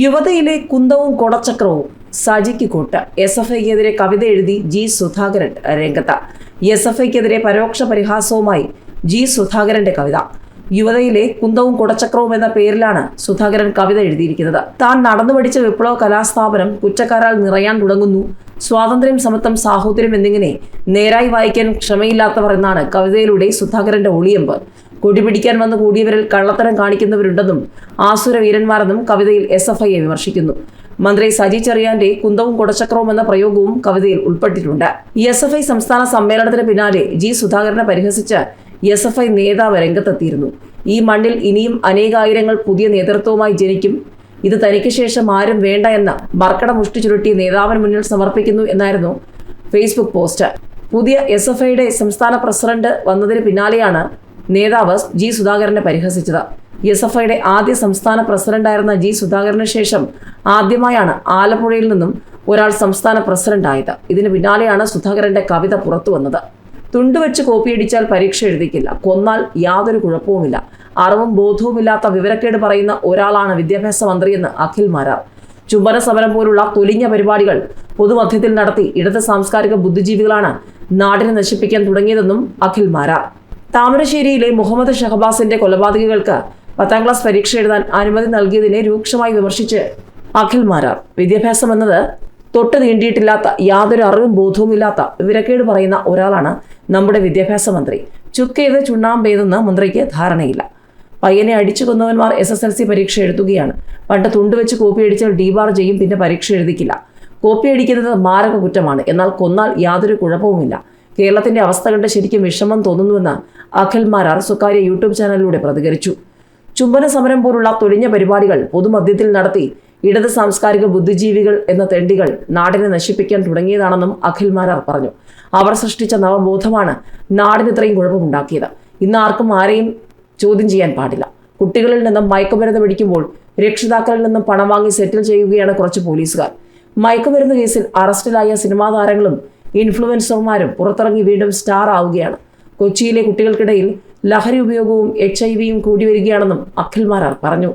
യുവതയിലെ കുന്തവും കൊടച്ചക്രവും സജിക്ക് കൂട്ട്. S F ഐക്കെതിരെ കവിത എഴുതി ജി സുധാകരൻ രംഗത്ത്. എസ് എഫ് ഐക്കെതിരെ പരോക്ഷ പരിഹാസവുമായി ജി സുധാകരന്റെ കവിത. യുവതയിലെ കുന്തവും കുടച്ചക്രവും എന്ന പേരിലാണ് സുധാകരൻ കവിത എഴുതിയിരിക്കുന്നത്. താൻ നടന്നു പഠിച്ച വിപ്ലവ കലാസ്ഥാപനം കുറ്റക്കാരാൽ നിറയാൻ തുടങ്ങുന്നു. സ്വാതന്ത്ര്യം സമത്വം സാഹോദര്യം എന്നിങ്ങനെ നേരായി വായിക്കാൻ ക്ഷമയില്ലാത്തവർ എന്നാണ് കവിതയിലൂടെ സുധാകരന്റെ ഒളിയമ്പ്. കൊടിപിടിക്കാൻ വന്ന് കൂടിയവരിൽ കള്ളത്തരം കാണിക്കുന്നവരുണ്ടെന്നും ആസുര വീരന്മാരെന്നും കവിതയിൽ എസ് എഫ് ഐയെ വിമർശിക്കുന്നു. മന്ത്രി സജി ചെറിയാന്റെ കുന്തവും കുടച്ചക്രവും എന്ന പ്രയോഗവും കവിതയിൽ ഉൾപ്പെട്ടിട്ടുണ്ട്. എസ് എഫ് ഐ സംസ്ഥാന സമ്മേളനത്തിന് പിന്നാലെ ജി സുധാകരനെ പരിഹസിച്ച് എസ് എഫ് ഐ നേതാവ് രംഗത്തെത്തിയിരുന്നു. ഈ മണ്ണിൽ ഇനിയും അനേകായിരങ്ങൾ പുതിയ നേതൃത്വവുമായി ജനിക്കും. ഇത് തനിക്ക് ശേഷം ആരും വേണ്ട എന്ന മർക്കട മുഷ്ടി ചുരുട്ടി നേതാവിന് മുന്നിൽ സമർപ്പിക്കുന്നു എന്നായിരുന്നു ഫേസ്ബുക്ക് പോസ്റ്റ്. പുതിയ എസ് എഫ് ഐയുടെ സംസ്ഥാന പ്രസിഡന്റ് വന്നതിന് പിന്നാലെയാണ് നേതാവ് ജി സുധാകരനെ പരിഹസിച്ചത്. എസ് എഫ് ഐയുടെ ആദ്യ സംസ്ഥാന പ്രസിഡന്റായിരുന്ന ജി സുധാകരന് ശേഷം ആദ്യമായാണ് ആലപ്പുഴയിൽ നിന്നും ഒരാൾ സംസ്ഥാന പ്രസിഡന്റായത്. ഇതിന് പിന്നാലെയാണ് സുധാകരന്റെ കവിത പുറത്തു വന്നത്. തുണ്ടുവെച്ച് കോപ്പിയടിച്ചാൽ പരീക്ഷ എഴുതിക്കില്ല. കൊന്നാൽ യാതൊരു കുഴപ്പവുമില്ല. അറിവും ബോധവുമില്ലാത്ത വിവരക്കേട് പറയുന്ന ഒരാളാണ് വിദ്യാഭ്യാസ മന്ത്രിയെന്ന് അഖിൽ മാരാർ. ചുംബന സമരം പോലുള്ള തൊലിഞ്ഞ പരിപാടികൾ പൊതുമധ്യത്തിൽ നടത്തി ഇടത് സാംസ്കാരിക ബുദ്ധിജീവികളാണ് നാടിനെ നശിപ്പിക്കാൻ തുടങ്ങിയതെന്നും അഖിൽ മാരാർ. താമരശ്ശേരിയിലെ മുഹമ്മദ് ഷഹബാസിന്റെ കൊലപാതകികൾക്ക് പത്താം ക്ലാസ് പരീക്ഷ എഴുതാൻ അനുമതി നൽകിയതിനെ രൂക്ഷമായി വിമർശിച്ച് അഖിൽ മാരാർ. വിദ്യാഭ്യാസം എന്നത് തൊട്ട് നീണ്ടിയിട്ടില്ലാത്ത യാതൊരു അറിവും ബോധവുമില്ലാത്ത വിവരക്കേട് പറയുന്ന ഒരാളാണ് നമ്മുടെ വിദ്യാഭ്യാസ മന്ത്രി. ചുക്കേത് ചുണ്ണാമ്പേതെന്ന് മന്ത്രിക്ക് ധാരണയില്ല. പയ്യനെ അടിച്ചു കൊന്നവന്മാർ എസ് എസ് എൽ സി പരീക്ഷ എഴുതുകയാണ്. പണ്ട് തുണ്ടുവെച്ച് കോപ്പി അടിച്ചാൽ ഡീബാർ ചെയ്യും പിന്നെ പരീക്ഷ എഴുതിക്കില്ല. കോപ്പി അടിക്കുന്നത് മാരക കുറ്റമാണ്. എന്നാൽ കൊന്നാൽ യാതൊരു കുഴപ്പവുമില്ല. കേരളത്തിന്റെ അവസ്ഥ കണ്ട് ശരിക്കും വിഷമം തോന്നുന്നുവെന്ന് അഖിൽ മാരാർ സ്വകാര്യ യൂട്യൂബ് ചാനലിലൂടെ പ്രതികരിച്ചു. ചുംബന സമരം പോലുള്ള തൊഴിഞ്ഞ പരിപാടികൾ പൊതുമധ്യത്തിൽ നടത്തി ഇടത് സാംസ്കാരിക ബുദ്ധിജീവികൾ എന്ന തെണ്ടികൾ നാടിനെ നശിപ്പിക്കാൻ തുടങ്ങിയതാണെന്നും അഖിൽ മാരാർ പറഞ്ഞു. അവർ സൃഷ്ടിച്ച നവബോധമാണ് നാടിന് ഇത്രയും കുഴപ്പമുണ്ടാക്കിയത്. ഇന്ന് ആർക്കും ആരെയും ചോദ്യം ചെയ്യാൻ പാടില്ല. കുട്ടികളിൽ നിന്നും മയക്കുമരുന്ന് പിടിക്കുമ്പോൾ രക്ഷിതാക്കളിൽ നിന്നും പണം വാങ്ങി സെറ്റിൽ ചെയ്യുകയാണ് കുറച്ച് പോലീസുകാർ. മയക്കുമരുന്ന് കേസിൽ അറസ്റ്റിലായ സിനിമാ താരങ്ങളും ഇൻഫ്ലുവൻസർമാരും പുറത്തിറങ്ങി വീണ്ടും സ്റ്റാർ ആവുകയാണ്. കൊച്ചിയിലെ കുട്ടികൾക്കിടയിൽ ലഹരി ഉപയോഗവും എച്ച് ഐ വിയും കൂടി വരികയാണെന്നും അഖിൽ മാരാർ പറഞ്ഞു.